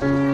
તમારે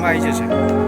એસવી લાઈનમાં આવી જશે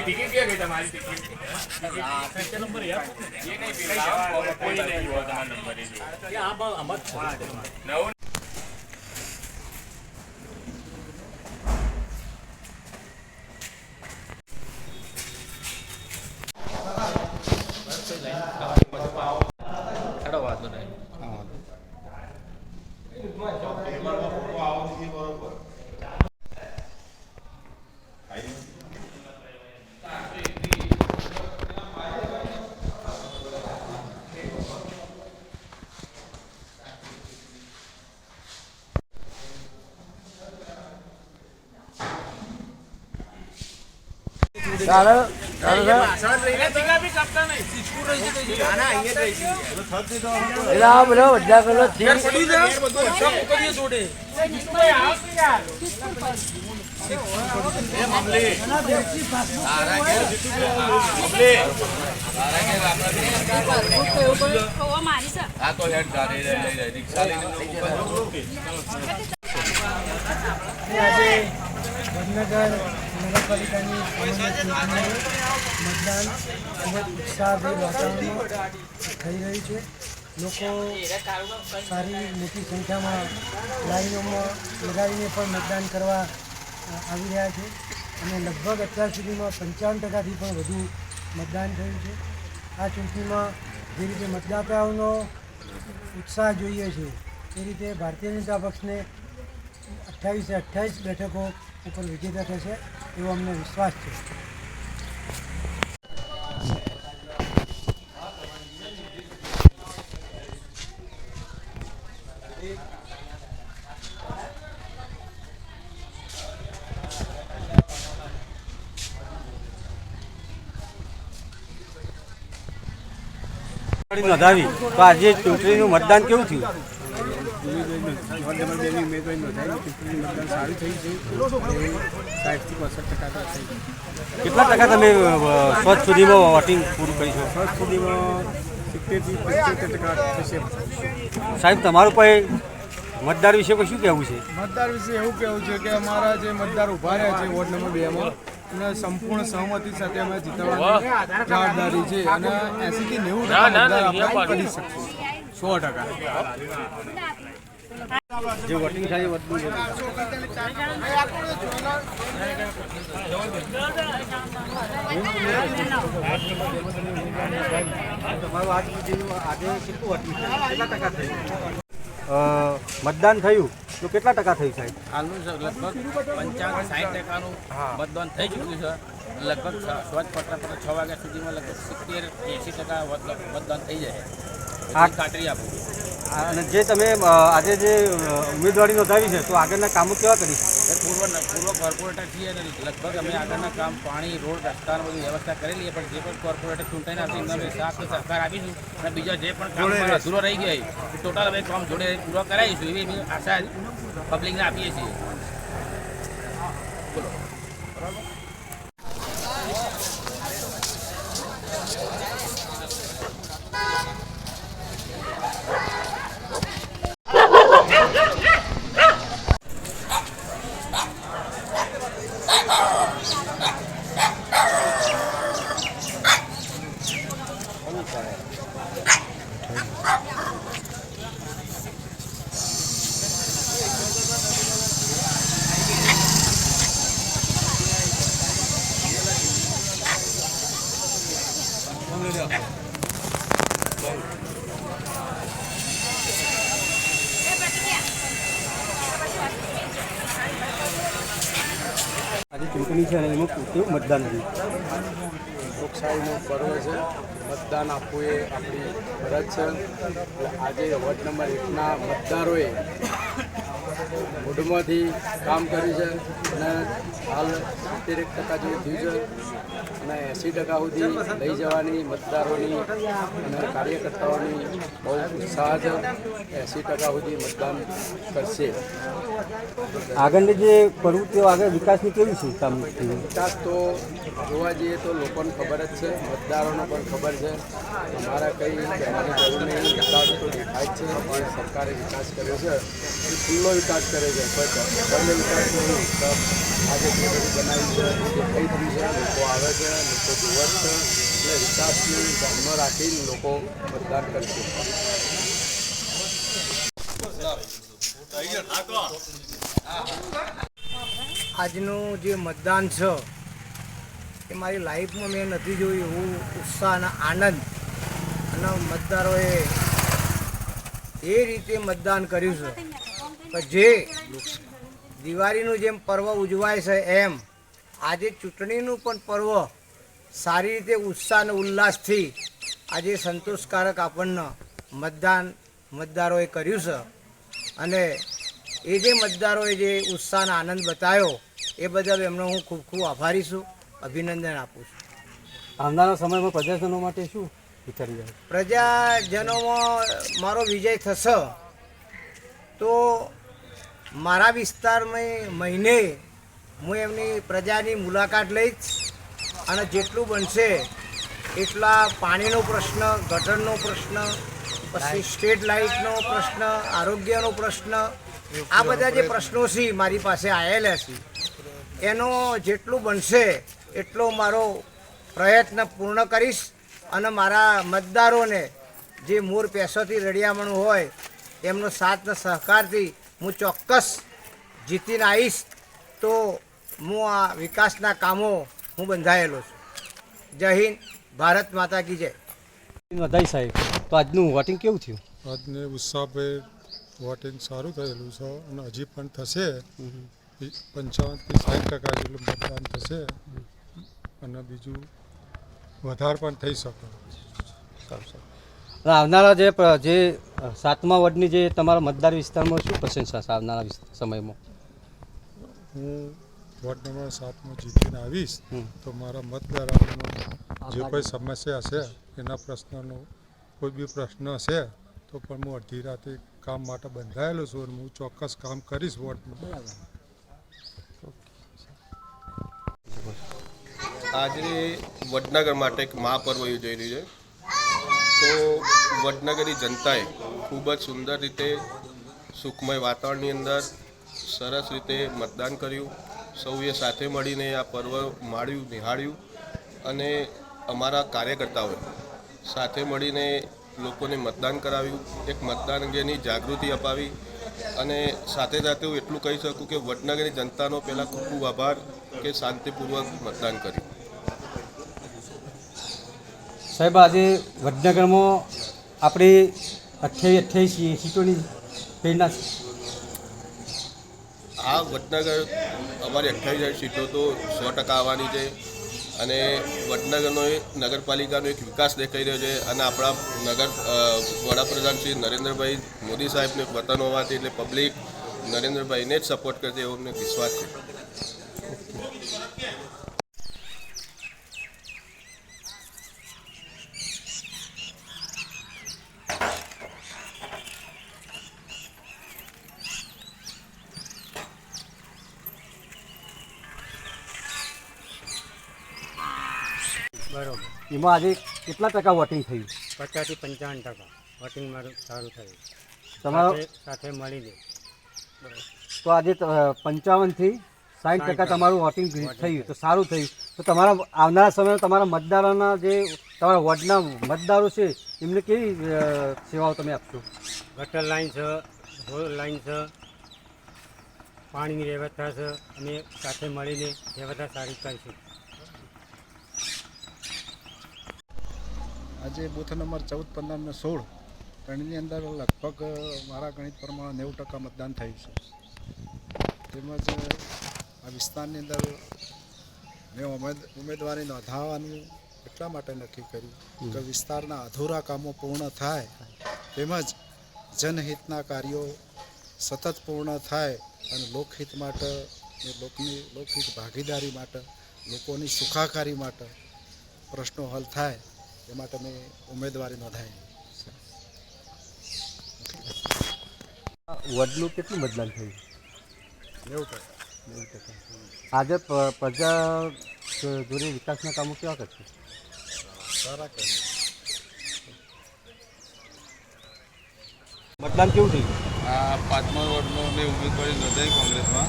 ટિકિટ ક્યાં ગઈ તમારી ટિકિટ નંબર યાર એ નહીં પેલા કોઈ નહીં હોય તમારો નંબર એ નવ ચાલે એટલે આ બધા વડલા કલર છે મારી છે આ તો હેડ ગાડી લઈ લઈ રિક્ષા લઈને નગરપાલિકાની મતદાન ખૂબ જ ઉત્સાહભેર વાતાવરણમાં થઈ રહ્યું છે. લોકો સારી મોટી સંખ્યામાં લાઈનોમાં લગાવીને પણ મતદાન કરવા આવી રહ્યા છે અને લગભગ અત્યાર સુધીમાં પંચાવન ટકાથી પણ વધુ મતદાન થયું છે. આ ચૂંટણીમાં જે રીતે મતદાતાઓનો ઉત્સાહ જોઈએ છે, એ રીતે ભારતીય જનતા પક્ષને અઠ્ઠાવીસે અઠ્ઠાવીસ બેઠકો ઉપર વિજેતા થશે. એવો અમને વિશ્વાસ છે આજે ચૂંટણીનું મતદાન કેવું થયું? વોર્ડ નંબર બેની ઉમેદવારી નોંધાવી ચૂંટણી મતદાન સારું થયું છે. સાઠથી પાસઠ ટકા તો થઈ ગયું. કેટલા ટકા તમે સ્વચ્છ સુધીમાં વોટિંગ પૂરું કરી છો ફર્સ્ટ સુધીમાં સિત્તેરથી પંચોતેર ટકા થશે. સાહેબ તમારું પણ મતદાર વિશે શું કહેવું છે? મતદાર વિશે એવું કહેવું છે કે અમારા જે મતદાર ઊભા રહ્યા છે વોર્ડ નંબર બેમાં એને સંપૂર્ણ સહમતિ સાથે અમે જીતવાની જવાબદારી છે અને એસી થી નેવું ટકા મતદાર આપણે કરી શકશું. સો ટકા. જે વોટિંગ થાય વધુ તમારું આજ સુધીનું આજે કેટલું કેટલા ટકા થયું મતદાન થયું તો કેટલા ટકા થયું સાહેબ? હાલનું લગભગ પંચાવન સાઠ ટકાનું મતદાન થઈ ચૂક્યું છે. લગભગ સ્વચ્છ પત્ર પર છ વાગ્યા સુધીમાં લગભગ સિત્તેર એંસી ટકા મતદાન થઈ જાય. ખાતરી આપું અને જે તમે આજે જે ઉમેદવારી નોંધાવી છે તો આગળના કામો કેવા કરી પૂર્વ પૂર્વ કોર્પોરેટર છીએ અને લગભગ અમે આગળના કામ પાણી રોડ રસ્તા બધી વ્યવસ્થા કરેલી લઈએ પણ જે પણ કોર્પોરેટર ચૂંટાઈને આવશે એમને અમે સાથ સહકાર આપીશું અને બીજા જે પણ કામ અધૂરો રહી ગયા ટોટલ અમે કામ જોડે પૂરો કરાવીશું એવી આશા પબ્લિકને આપીએ છીએ. આજે ચૂંટણી છે અને એમાં પૂરતું મતદાન થયું લોકશાહીનું પર્વ છે. મતદાન આપવું એ આપણી ફરજ છે. આજે વોર્ડ નંબર એકના મતદારોએ મૂડમાંથી કામ કર્યું છે અને હાલ સિત્તેર ટકા જેવું થયું છે. અને એંસી ટકા સુધી લઈ જવાની મતદારોની અને કાર્યકર્તાઓની બહુ ઉત્સાહ છે એંસી ટકા સુધી મતદાન કરશે. આગળની જે પ્રવૃત્તિઓ આગળ વિકાસની કેવી છે કામ વિકાસ તો જોવા જઈએ તો લોકોને ખબર જ છે મતદારોને પણ ખબર છે. અમારા કંઈ કહેવાની જરૂર નહીં વિકાસ તો દેખાય છે. પણ સરકારે વિકાસ કર્યો છે ખુલ્લો વિકાસ કરે છે. કોઈ બંધ વિકાસ આજે જે બધું બનાવ્યું છે દેખાઈ રહ્યું છે લોકો આવે છે લોકો જુએ છે વિકાસની ધ્યાનમાં રાખીને લોકો મતદાન કરશે આજનું જે મતદાન છે, એ મારી લાઈફમાં મેં નથી જોયું એવું ઉત્સાહ અને આનંદ. અને મતદારોએ એ રીતે મતદાન કર્યું છે કે જે દિવાળીનું જેમ પર્વ ઉજવાય છે એમ, આજે ચૂંટણીનું પણ પર્વ સારી રીતે ઉત્સાહ અને ઉલ્લાસથી આજે સંતોષકારક આપણને મતદાન મતદારોએ કર્યું છે. અને એ જે મતદારોએ જે ઉત્સાહ આનંદ બતાવ્યો એ બદલ એમનો હું ખૂબ ખૂબ આભારી છું અભિનંદન આપું છું. આવનારા સમયમાં પ્રજાજનો માટે શું વિચારી પ્રજાજનોમાં મારો વિજય થશે તો મારા વિસ્તારમાં મહિને હું એમની પ્રજાની મુલાકાત લઈશ. અને જેટલું બનશે એટલા પાણીનો પ્રશ્ન ગટરનો પ્રશ્ન પછી સ્ટ્રીટ લાઇટનો પ્રશ્ન આરોગ્યનો પ્રશ્ન આ બધા જે પ્રશ્નો છે મારી પાસે આવેલા છે. એનો જેટલું બનશે એટલો મારો પ્રયત્ન પૂર્ણ કરીશ અને મારા મતદારોને જે મૂળ પેસોથી રડિયામણું હોય એમનો સાથ ને સહકારથી હું ચોક્કસ જીતીને આવીશ. તો હું આ વિકાસના કામો હું બંધાયેલો છું. જય હિન્દ ભારત માતા કી જય. વધાઈ સાહેબ તો આજનું વોટિંગ કેવું થયું? આજને ઉત્સાહભેર વોટિંગ સારું થયેલું છે અને હજી પણ થશે. પંચાવનથી સાઠ ટકા જેટલું મતદાન થશે. અને બીજું વધારે પણ થઈ શકે. અને આવનારા જે જે સાતમા વોર્ડની જે તમારા મતદાર વિસ્તારમાં શું પ્રશંસા છે આવનારા સમયમાં? હું વોર્ડ નંબર સાતમાં જીતીને આવીશ. તો મારા મતદારોનો જે કોઈ સમસ્યા હશે એના પ્રશ્નનો કોઈ બી પ્રશ્ન હશે તો પણ હું અડધી રાતે કામ માટે બંધાયેલો છું અને હું ચોક્કસ કામ કરીશ વોર્ડમાં. આજે વડનગર માટે એક મહાપર્વ યોજાઈ રહ્યું છે. તો વડનગરની જનતાએ ખૂબ જ સુંદર રીતે સુખમય વાતાવરણની અંદર સરસ રીતે મતદાન કર્યું. સૌએ સાથે મળીને આ પર્વ માણ્યું, નિહાળ્યું અને અમારા કાર્યકર્તાઓએ સાથે મળીને લોકોને મતદાન કરાવ્યું. એક મતદાન અંગેની જાગૃતિ અપાવી અને સાથે સાથે હું એટલું કહી શકું કે વડનગરની જનતાનો પહેલાં ખૂબ ખૂબ આભાર કે શાંતિપૂર્વક મતદાન કર્યું. સાહેબ, આજે વડનગરમાં આપણી અઠ્યાવીસ અઠ્યાવીસ સીટોની છે આ વડનગર અમારી અઠ્યાવીસ સીટો તો સો ટકા આવવાની છે. અને વડનગરનો એ નગરપાલિકાનો એક વિકાસ દેખાઈ રહ્યો છે અને આપણા નગર વડાપ્રધાન શ્રી નરેન્દ્રભાઈ મોદી સાહેબને વતન હોવાથી એટલે પબ્લિક નરેન્દ્રભાઈને જ સપોર્ટ કરશે એવો અમને વિશ્વાસ છે. બરોબર. એમાં આજે કેટલા ટકા વોટિંગ થયું? પચાસથી પંચાવન ટકા. વોટિંગ મારું સારું થયું. તમારો સાથે- મળીને તો આજે પંચાવનથી સાઠ ટકા તમારું વોટિંગ થયું. તો સારું થયું. તો તમારા આવનારા સમયમાં તમારા મતદારોના જે તમારા વોર્ડના મતદારો છે એમને કેવી સેવાઓ તમે આપશો? ગટર લાઈન છે રોડ લાઈન છે પાણીની વ્યવસ્થા છે. અને સાથે મળીને વ્યવસ્થા સારી કરીશું. આજે બુથ નંબર ચૌદ પંદર ને સોળ ત્રણની અંદર લગભગ મારા ગણિત પ્રમાણે નેવું ટકા મતદાન થયું છે. તેમજ આ વિસ્તારની અંદર મેં ઉમેદ ઉમેદવારી નોંધાવવાનું એટલા માટે નક્કી કર્યું કે વિસ્તારના અધૂરા કામો પૂર્ણ થાય તેમજ જનહિતના કાર્યો સતત પૂર્ણ થાય અને લોકહિત માટે લોકની લોકહિત ભાગીદારી માટે લોકોની સુખાકારી માટે પ્રશ્નો હલ થાય. એ તમે ઉમેદવારી નોંધાવી વડલું કેટલું મતદાન થયું? નેવું ટકા. નેવું ટકા. આજે પ્રજા જોડે વિકાસના કામો કેવા કરશે? સારા કરે. મતદાન કેવું થયું? આ પાંચમા વોર્ડનો મેં ઉમેદવારી નોંધાવી કોંગ્રેસમાં.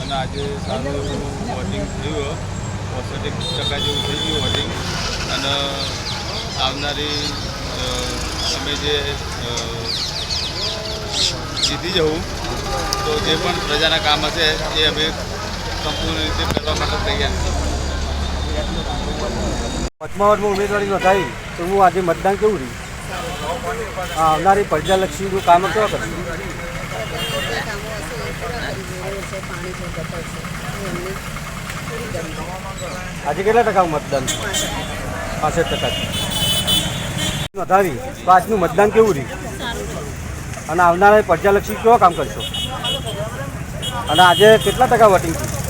અને આજે સારું એવું વોટિંગ થયું. પોસઠ ટકા જેવું થઈ ગયું વોટિંગ. અને આવનારી અમે જે જીતી જવું, તો જે પણ પ્રજાના કામ હશે એ અમે સંપૂર્ણ રીતે કરવા માટે તૈયાર પાંચમા ઉમેદવારી નોંધાવી તો હું આજે મતદાન કેવું રહ્યું? આવનારી પ્રજાલક્ષીનું કામ કેવા કરશું? આજે કેટલા ટકા મતદાન? પાસઠ ટકા નોંધાવી, તો આજનું મતદાન કેવું રહ્યું? અને આવનારા પ્રજાલક્ષી કેવા કામ કરશો? અને આજે કેટલા ટકા વોટિંગ થયું